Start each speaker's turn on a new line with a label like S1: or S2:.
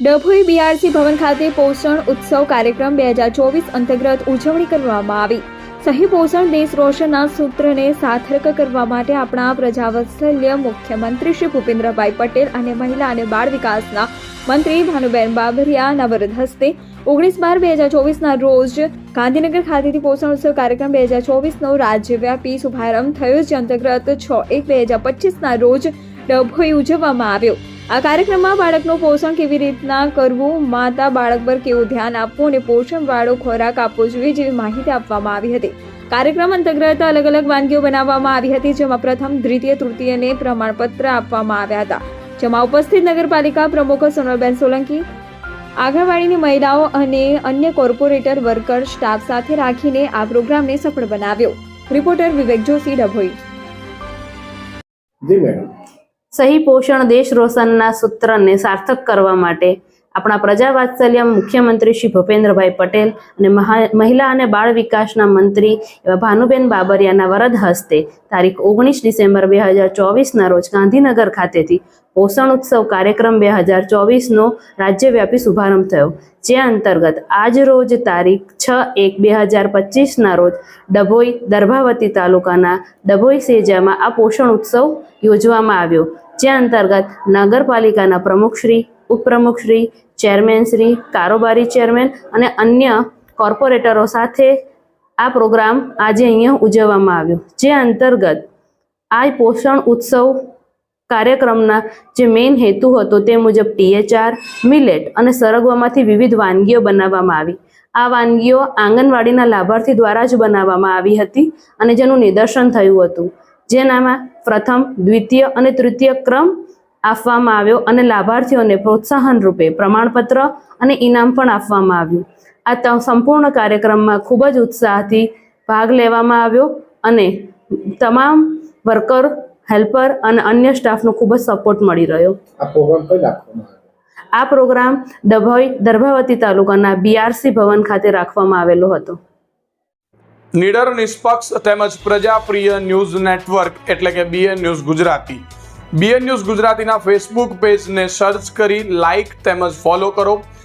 S1: Dabhoi BRC ભવન ખાતે પોષણ ઉત્સવ કાર્યક્રમ બે હજાર ચોવીસ અંતર્ગત ઉજવણી કરવામાં આવી. સહી પોષણ દેશ રોશનના સૂત્રને સાર્થક કરવા માટે આપણા પ્રજાવત્સલ્ય મુખ્યમંત્રી શ્રી ભૂપેન્દ્રભાઈ પટેલ અને મહિલા અને બાળ વિકાસના મંત્રી ભાનુબેન બાબરિયા નવરદ હસ્તે ઓગણીસ બાર બે હજાર ચોવીસના રોજ ગાંધીનગર ખાતેથી પોષણ ઉત્સવ કાર્યક્રમ બે હજાર ચોવીસનો રાજ્યવ્યાપી શુભારંભ થયો, જે અંતર્ગત છ એક બે હજાર પચીસના રોજ ડભોઈ ઉજવવામાં આવ્યો. આ કાર્યક્રમમાં બાળકનું પોષણ કેવી રીતના કરવું, માતા બાળક પર કેવું ધ્યાન આપવું અને પોષણવાળો ખોરાક આપવો જોઈએ જેવી માહિતી આપવામાં આવી હતી. કાર્યક્રમ અંતર્ગત અલગ અલગ વાનગીઓ બનાવવામાં આવી હતી, જેમાં પ્રથમ દ્વિતીય તૃતીયને પ્રમાણપત્ર આપવામાં આવ્યા હતા. જેમાં ઉપસ્થિત નગરપાલિકા પ્રમુખ સોનલબેન સોલંકી, આંગણવાડીની મહિલાઓ અને અન્ય કોર્પોરેટર વર્કર સ્ટાફ સાથે રાખીને આ પ્રોગ્રામને સફળ બનાવ્યો. રિપોર્ટર વિવેક જોશી ડભોઈ.
S2: જી મેડમ.
S3: સહી પોષણ દેશ રોશનના સૂત્રને સાર્થક કરવા માટે આપણા પ્રજાવાત્સલ્ય મુખ્યમંત્રી શ્રી ભૂપેન્દ્રભાઈ પટેલ અને મહા- મહિલા અને બાળ વિકાસના મંત્રી એવા ભાનુબેન બાબરિયાના વરદ હસ્તે તારીખ ઓગણીસ ડિસેમ્બર બે હજાર ચોવીસના રોજ ગાંધીનગર ખાતેથી પોષણ ઉત્સવ કાર્યક્રમ બે હજાર ચોવીસનો રાજ્યવ્યાપી શુભારંભ થયો, જે અંતર્ગત આજ રોજ તારીખ છ એક બે હજાર પચીસના રોજ ડભોઈ દર્ભાવતી તાલુકાના ડભોઈ સેજામાં આ પોષણ ઉત્સવ યોજવામાં આવ્યો. જે અંતર્ગત નગરપાલિકાના પ્રમુખશ્રી ઉપપ્રમુખશ્રી ચેરમેનશ્રી કારોબારી ચેરમેન અને અન્ય કોર્પોરેટરો સાથે આ પ્રોગ્રામ આજે અહીંયા ઉજવવામાં આવ્યો. જે અંતર્ગત આ પોષણ ઉત્સવ કાર્યક્રમના જે મેઇન હેતુ હતો તે મુજબ ટીએચઆર, મિલેટ અને સરગવામાંથી વિવિધ વાનગીઓ બનાવવામાં આવી. આ વાનગીઓ આંગણવાડીના લાભાર્થી દ્વારા જ બનાવવામાં આવી હતી અને જેનું નિદર્શન થયું હતું. જેનામાં પ્રથમ, દ્વિતીય અને તૃતીય ક્રમ આપવામાં આવ્યો અને લાભાર્થીઓને પ્રોત્સાહન રૂપે પ્રમાણપત્ર અને ઇનામ પણ આપવામાં આવ્યું. આ ત- સંપૂર્ણ કાર્યક્રમમાં ખૂબ જ ઉત્સાહથી ભાગ લેવામાં આવ્યો અને તમામ વર્કર હેલ્પર અને અન્ય સ્ટાફનો ખૂબ જ સપોર્ટ મળી રહ્યો.
S2: આ પ્રોગ્રામ કઈ રાખવામાં આવ્યો
S3: આ પ્રોગ્રામ ડભોઈ દર્ભાવતી તાલુકાના બીઆરસી ભવન ખાતે રાખવામાં આવેલો હતો.
S4: નિડર નિષ્પક્ષ તેમજ પ્રજાપ્રિય ન્યૂઝ નેટવર્ક એટલે કે BN news Gujarati. BN news ગુજરાતીના ફેસબુક પેજને સર્ચ કરી લાઇક તેમજ ફોલો કરો.